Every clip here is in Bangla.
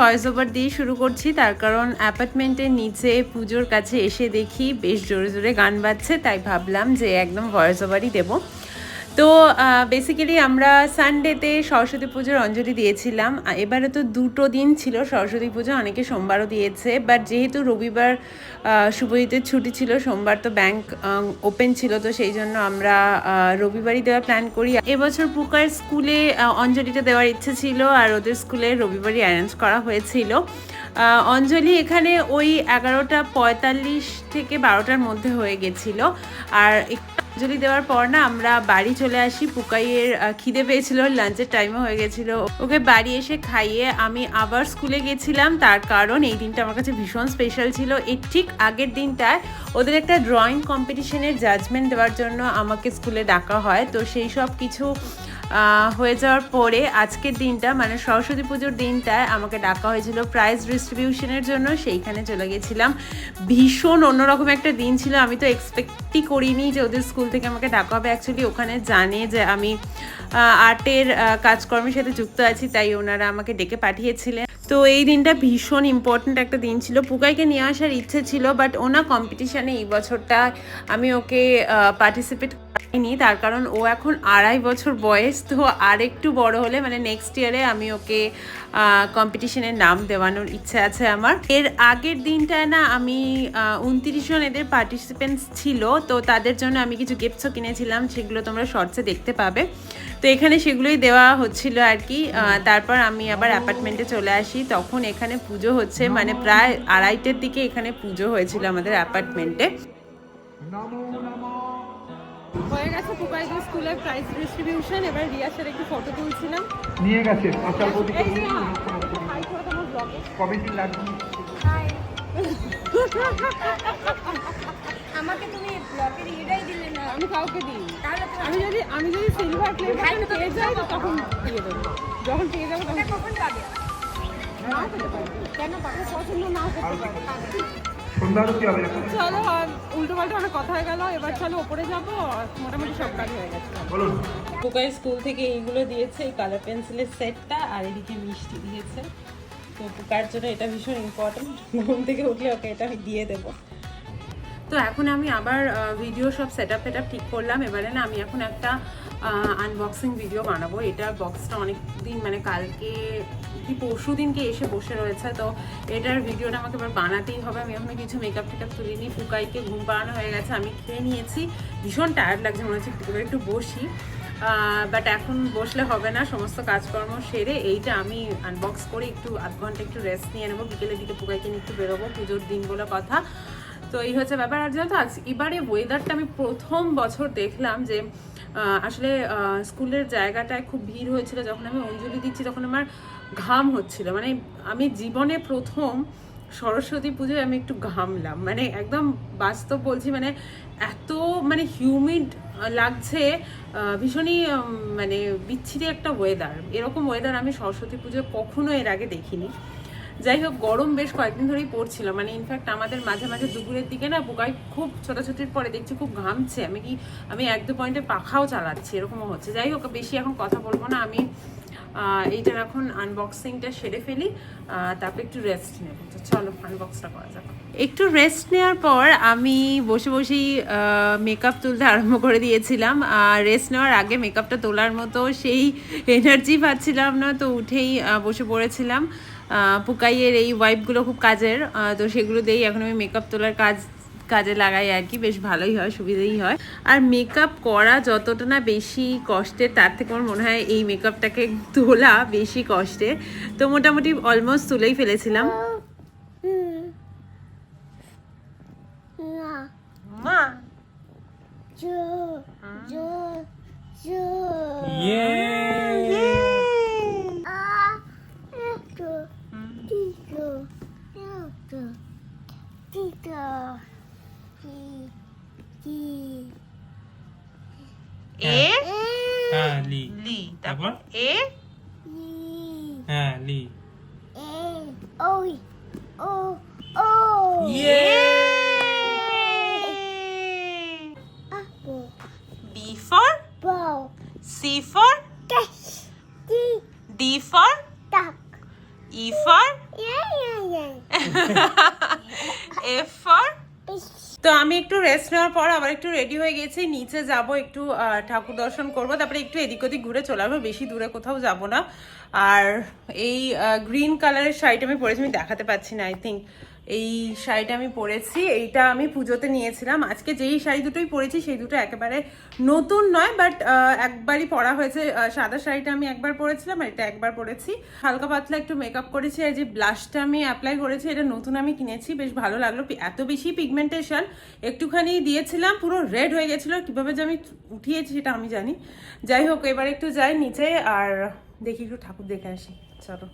ভয়েস ওভার দিয়ে শুরু করছি। তার কারণ অ্যাপার্টমেন্টের নিচে পুজোর কাছে এসে দেখি বেশ জোরে জোরে গান বাজছে, তাই ভাবলাম যে একদম ভয়েস ওভারই দেবো। তো বেসিক্যালি আমরা সানডেতে সরস্বতী পুজোর অঞ্জলি দিয়েছিলাম। এবারে তো দুটো দিন ছিল সরস্বতী পুজো, অনেকে সোমবারও দিয়েছে। বাট যেহেতু রবিবার শুভজিতের ছুটি ছিল, সোমবার তো ব্যাংক ওপেন ছিল, তো সেই জন্য আমরা রবিবারই দেওয়ার প্ল্যান করি। এবছর পুকার স্কুলে অঞ্জলিটা দেওয়ার ইচ্ছে ছিল, আর ওদের স্কুলে রবিবারই অ্যারেঞ্জ করা হয়েছিল। অঞ্জলি এখানে ওই এগারোটা পঁয়তাল্লিশ থেকে বারোটার মধ্যে হয়ে গেছিল। আর অঞ্জলি দেওয়ার পর না আমরা বাড়ি চলে আসি। পুকাইয়ের খিদে পেয়েছিল, লাঞ্চের টাইমও হয়ে গেছিল। ওকে বাড়ি এসে খাইয়ে আমি আবার স্কুলে গেছিলাম। তার কারণ এই দিনটা আমার কাছে ভীষণ স্পেশাল ছিল। এর ঠিক আগের দিনটায় ওদের একটা ড্রয়িং কম্পিটিশনের জাজমেন্ট দেওয়ার জন্য আমাকে স্কুলে ডাকা হয়। তো সেই সব কিছু হয়ে যাওয়ার পরে আজকের দিনটা মানে সরস্বতী পুজোর দিনটায় আমাকে ডাকা হয়েছিল প্রাইজ ডিস্ট্রিবিউশনের জন্য, সেইখানে চলে গেছিলাম। ভীষণ অন্যরকম একটা দিন ছিল, আমি তো এক্সপেক্টই করিনি যে ওদের স্কুল থেকে আমাকে ডাকা হবে। অ্যাকচুয়ালি ওখানে জানে যে আমি আর্টের কাজকর্মের সাথে যুক্ত আছি, তাই ওনারা আমাকে ডেকে পাঠিয়েছিলেন। তো এই দিনটা ভীষণ ইম্পর্ট্যান্ট একটা দিন ছিল। পুকাইকে নিয়ে আসার ইচ্ছে ছিল বাট ওনা কম্পিটিশানে এই বছরটা আমি ওকে পার্টিসিপেট করিনি তার কারণ ও এখন আড়াই বছর বয়স, তো আর একটু বড় হলে মানে নেক্সট ইয়ারে আমি ওকে কম্পিটিশনের নাম দেওয়ানোর ইচ্ছে আছে আমার। এর আগের দিনটায় না আমি উনত্রিশ জন এদের পার্টিসিপেন্টস ছিল, তো তাদের জন্য আমি কিছু গিফটসও কিনেছিলাম, সেগুলো তোমরা শর্টসে দেখতে পাবে। তো এখানে সেগুলোই দেওয়া হচ্ছিল আর কি তারপর আমি আবার অ্যাপার্টমেন্টে চলে আসি, তখন এখানে পুজো হচ্ছে মানে প্রায় আড়াইটের দিকে এখানে পুজো হয়েছিল আমাদের অ্যাপার্টমেন্টে হয়ে গেছে পুকাইদের স্কুলের প্রাইজ ডিস্ট্রিবিউশন এবার রিয়াসের একটু ফটো তুলছিলাম নিয়ে গেছে তোমার ব্লগে কমিটির লাগবে? আমাকে তুমি ব্লকের ইয়েটাই দিলে না। আমি কাউকে দিই তাহলে আমি যদি আমি যদি সিলভার প্লে বাটন পেয়ে যাই তো তখন দিয়ে দেবো। যখন পেয়ে যাব তখন কখন পাবে? নাও পেতে পারি কেন পাবো? পছন্দ নাও করতে পারি সন্ধ্যা কি হবে চলো উল্টো পাল্টা অনেক কথা হয়ে গেল। এবার চলো ওপরে যাব মোটামুটি সব কাজ হয়ে গেছে। বলুন। পোকাই স্কুল থেকে এইগুলো দিয়েছে এই কালার পেন্সিলের সেটটা আর এদিকে মিষ্টি দিয়েছে। তো পোকার জন্য এটা ভীষণ ইম্পর্টেন্ট ঘুম থেকে উঠলে ওকে এটা আমি দিয়ে দেবো। তো এখন আমি আবার ভিডিও সব সেট আপ ঠিক করলাম। এবারে না আমি এখন একটা আনবক্সিং ভিডিও বানাবো। এটার বক্সটা অনেক দিন মানে কালকে কি পরশু দিনকে এসে বসে রয়েছে, তো এটার ভিডিওটা আমাকে এবার বানাতেই হবে। আমি এখনও কিছু মেকআপ টেকআপ তুলিনি, ফুকাইকে ঘুম পাড়ানো হয়ে গেছে, আমি খেয়ে নিয়েছি। ভীষণ টায়ার্ড লাগছে, মনে হচ্ছে একটু একটু বসি। বাট এখন বসলে হবে না, সমস্ত কাজকর্ম সেরে এইটা আমি আনবক্স করে একটু আধ ঘণ্টা একটু রেস্ট নিয়ে নেব। বিকেলের দিকে পুকাইকে নিয়ে একটু বেরোবো, পুজোর দিন বলে কথা। তো এই হচ্ছে ব্যাপার। আর জানো তো, আজ এবারে ওয়েদারটা আমি প্রথম বছর দেখলাম যে আসলে স্কুলের জায়গাটায় খুব ভিড় হয়েছিল যখন আমি অঞ্জলি দিচ্ছি, তখন আমার ঘাম হচ্ছিল। মানে আমি জীবনে প্রথম সরস্বতী পুজোয় আমি একটু ঘামলাম। মানে একদম বাস্তব বলছি মানে এত মানে হিউমিড লাগছে ভীষণই মানে বিচ্ছিরি একটা ওয়েদার এরকম ওয়েদার আমি সরস্বতী পুজোয় কখনো এর আগে দেখিনি। যাই হোক, গরম বেশ কয়েকদিন ধরেই পড়ছিল। মানে ইনফ্যাক্ট আমাদের মাঝে মাঝে দুপুরের দিকে না বুকাই খুব ছোটাছুটির পরে দেখছি খুব ঘামছে। আমি কি, আমি এক দু পয়েন্টে পাখাও চালাচ্ছি, এরকমও হচ্ছে। যাই হোক, বেশি এখন কথা বলব না। আমি এইটার এখন আনবক্সিংটা সেরে ফেলি তারপর একটু রেস্ট নেব। তো চলো আনবক্সটা করা যাক। একটু রেস্ট নেওয়ার পর আমি বসে বসেই মেকআপ তুলতে আরম্ভ করে দিয়েছিলাম। আর রেস্ট নেওয়ার আগে মেকআপটা তোলার মতো সেই এনার্জি পাচ্ছিলাম না, তো উঠেই বসে পড়েছিলাম। পুকাইয়ের এই ওয়াইপগুলো খুব কাজের। তো সেগুলো দিয়েই এখন আমি মেকআপ তোলার কাজ কাজে লাগাই আর কি। বেশ ভালোই হয় সুবিধেই হয়। আর মেকআপ করা যতটা না বেশি কষ্টের তার থেকে আমার মনে হয় এই মেকআপটাকে তোলা বেশি কষ্টের তো মোটামুটি অলমোস্ট তুলেই ফেলেছিলাম। মা। জো লি। লি। তারপর? এ? লি হ্যাঁ লি। এ ওই ও ও। ইয়ে! বি। ফর? বউ সি ফর? রেস্ট নেওয়ার পর আবার একটু রেডি হয়ে গেছি। নিচে যাব, একটু ঠাকুর দর্শন করব। তারপরে একটু এদিক ওদিক ঘুরে চলে আসব। বেশি দূরে কোথাও যাব না। আর এই গ্রিন কালারের শাড়িটা আমি পরেছি, আমি দেখাতে পাচ্ছি না আই থিঙ্ক এই শাড়িটা আমি পরেছি, এইটা আমি পুজোতে নিয়েছিলাম। আজকে যেই শাড়ি দুটোই পরেছি, সেই দুটো একেবারে নতুন নয় বাট একবারই পরা হয়েছে। সাদা শাড়িটা আমি একবার পরেছিলাম আর এটা একবার পরেছি। হালকা পাতলা একটু মেকআপ করেছি আর যে ব্লাশটা আমি অ্যাপ্লাই করেছি, এটা নতুন আমি কিনেছি, বেশ ভালো লাগল। এত বেশি পিগমেন্টেশন একটুখানি দিয়েছিলাম, পুরো রেড হয়ে গেছিল। কীভাবে যে আমি উঠিয়েছি সেটা আমি জানি। যাই হোক, এবার একটু যাই নিচে আর দেখি একটু ঠাকুর দেখে আসি। চলো।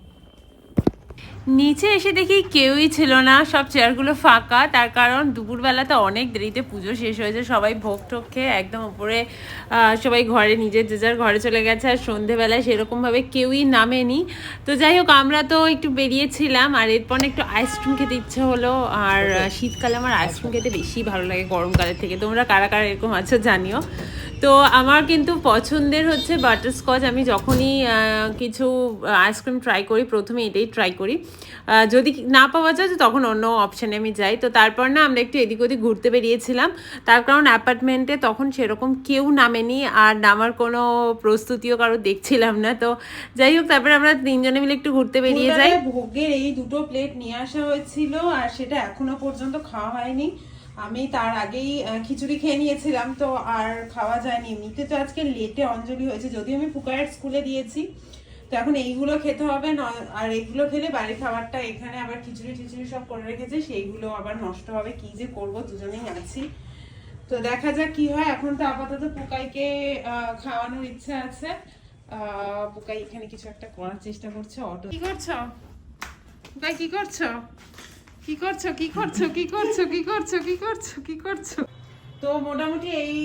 নিচে এসে দেখি কেউই ছিল না সব চেয়ারগুলো ফাঁকা। তার কারণ দুপুরবেলাতে অনেক দেরিতে পুজো শেষ হয়েছে সবাই ভোগ টোগ খেয়ে একদম উপরে সবাই ঘরে নিজের যে যার ঘরে চলে গেছে। আর সন্ধেবেলায় সেরকমভাবে কেউই নামেনি। তো যাই হোক আমরা তো একটু বেরিয়েছিলাম আর এরপর একটু আইসক্রিম খেতে ইচ্ছে হলো। আর শীতকালে আমার আইসক্রিম খেতে বেশি ভালো লাগে গরমকালের থেকে। তোমরা কারা কারা এরকম আছো জানিও। তো আমার কিন্তু পছন্দের হচ্ছে বাটারস্কচ আমি যখনই কিছু আইসক্রিম ট্রাই করি, প্রথমে এটাই ট্রাই করি। যদি না পাওয়া যায় তখন অন্য অপশানে আমি যাই। তো তারপর না, আমরা একটু এদিক ওদিক ঘুরতে বেরিয়েছিলাম। তার কারণ অ্যাপার্টমেন্টে তখন সেরকম কেউ নামেনি, আর নামার কোনো প্রস্তুতিও কারও দেখছিলাম না। তো যাই হোক, তারপরে আমরা তিনজনে মিলে একটু ঘুরতে বেরিয়ে যাই। ভোগের এই দুটো প্লেট নিয়ে আসা হয়েছিল, আর সেটা এখনও পর্যন্ত খাওয়া হয়নি। আমি তার আগেই খিচুড়ি খেয়ে নিয়েছিলাম, তো আর খাওয়া যায়নি। এমনিতে তো আজকে লেটে অঞ্জলি হয়েছে, যদিও আমি পুকারের স্কুলে দিয়েছি। তো এখন এইগুলো খেতে হবে আর এইগুলো খেলে বাড়ির খাবারটা এখানে আবার খিচুড়ি টিচুড়ি সব করে রেখেছে, সেইগুলো আবার নষ্ট হবে, কি যে করব দুজনেই আছি। তো দেখা যাক কি হয়, এখন তো আপাতত পুকাইকে খাওয়ানোর ইচ্ছা আছে। পুকাই এখানে কিছু একটা করার চেষ্টা করছে, অটো। কি করছ? পুকাই কি করছ? কি করছ কি করছ কি করছ কি করছ কি করছ কি করছ? তো মোটামুটি এই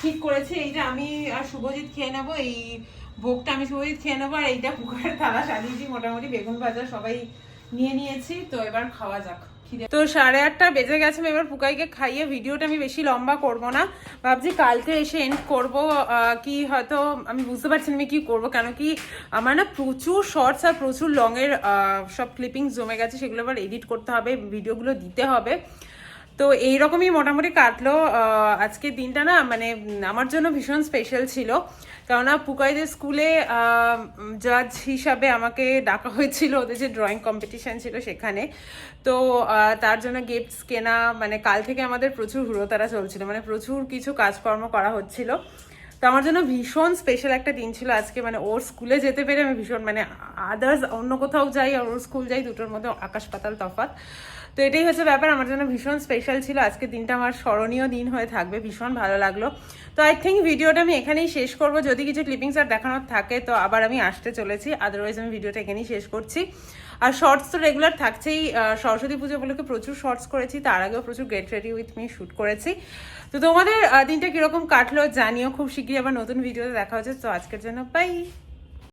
ঠিক করেছি। যে আমি আর শুভজিৎ খেয়ে নেব, এই ভোগটা আমি শুভজিৎ খেয়ে নেব, আর এইটা কুকারের থালা সাজিয়েছি। মোটামুটি বেগুন ভাজা সবাই নিয়ে নিয়েছি। তো এবার খাওয়া যাক। তো সাড়ে আটটা বেজে গেছে এবার পুকাইকে খাইয়ে ভিডিওটা আমি বেশি লম্বা করব না। ভাবছি কালকে এসে এন্ড করব কি হয়তো আমি বুঝতে পারছি আমি কি করব, কেন কি আমার না প্রচুর শর্টস আর প্রচুর লংয়ের সব ক্লিপিংস জমে গেছে, সেগুলো আবার এডিট করতে হবে, ভিডিওগুলো দিতে হবে। তো এইরকমই মোটামুটি কাটলো আহ, আজকের দিনটা না মানে আমার জন্য ভীষণ স্পেশাল ছিল। কেননা পুকাইদের স্কুলে জাজ হিসাবে আমাকে ডাকা হয়েছিল ওদের যে ড্রয়িং কম্পিটিশান ছিল সেখানে। তো তার জন্য গিফটস কেনা মানে কাল থেকে আমাদের প্রচুর হুড়োতারা চলছিল মানে প্রচুর কিছু কাজকর্ম করা হচ্ছিল। তো আমার জন্য ভীষণ স্পেশাল একটা দিন ছিল আজকে মানে ওর স্কুলে যেতে পেরে আমি ভীষণ মানে আদার্স অন্য কোথাও যাই আর ওর স্কুল যাই দুটোর মধ্যে আকাশ পাতাল তফাৎ। তো এটাই হচ্ছে ব্যাপার, আমার জন্য ভীষণ স্পেশাল ছিল। আজকে দিনটা আমার স্মরণীয় দিন হয়ে থাকবে, ভীষণ ভালো লাগল। তো আই থিঙ্ক ভিডিওটা আমি এখানেই শেষ করব। যদি কিছু ক্লিপিংস আর দেখানোর থাকে, তো আবার আমি আসতে চলেছি। আদারওয়াইজ আমি ভিডিওটা এখানেই শেষ করছি। আর শর্টস তো রেগুলার থাকছেই। সরস্বতী পুজো উপলক্ষে প্রচুর শর্টস করেছি, তার আগেও প্রচুর get ready with me shoot করেছি। তো তোমাদের দিনটা কীরকম কাটলো জানিও। খুব শীঘ্রই আবার নতুন ভিডিওতে দেখা হচ্ছে। তো আজকের জন্য বাই